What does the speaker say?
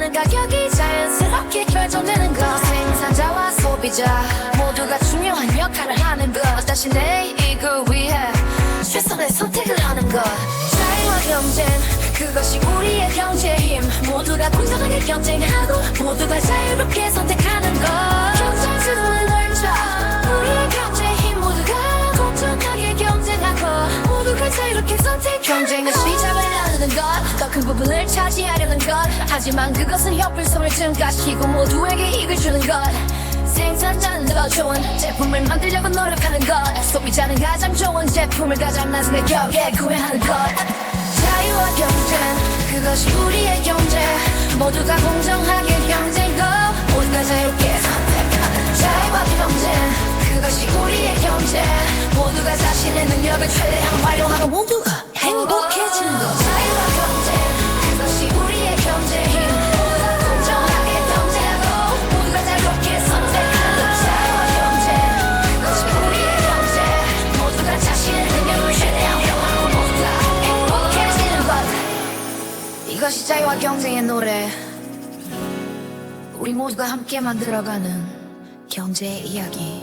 나가는 가격이 자연스럽게 결정되는 것. 생산자와 소비자 모두가 중요한 역할을 하는 것. 다시 내 이익을 위해 최선의 선택을 하는 것. 자유와 경쟁 그것이 우리의 경제의 힘. 모두가 공정하게 경쟁하고 모두가 자유롭게 선택하는 것. 경쟁지도를 넓혀 우리의 경제의 힘 모두가 공정하게 경쟁하고 모두가 자유롭게 선택 경쟁은 것 더 큰 부분을 차지하려는 것. 하지만 그것은 협을성을 증가시키고 모두에게 이익을 주는 것. 생산자는 더 좋은 제품을 만들려고 노력하는 것. 소비자는 가장 좋은 제품을 가장 낮은 가격에 구매하는 것. 자유와 경쟁 그것이 우리의 경제. 모두가 공정하게 경쟁고 모두가 자유롭게 선택하는 자유와 경쟁 그것이 우리의 경제. 모두가 자신의 능력을 최대한 활용하고 모두가 것 이것이 자유와 경쟁의 노래. 우리 모두가 함께 만들어가는 경제의 이야기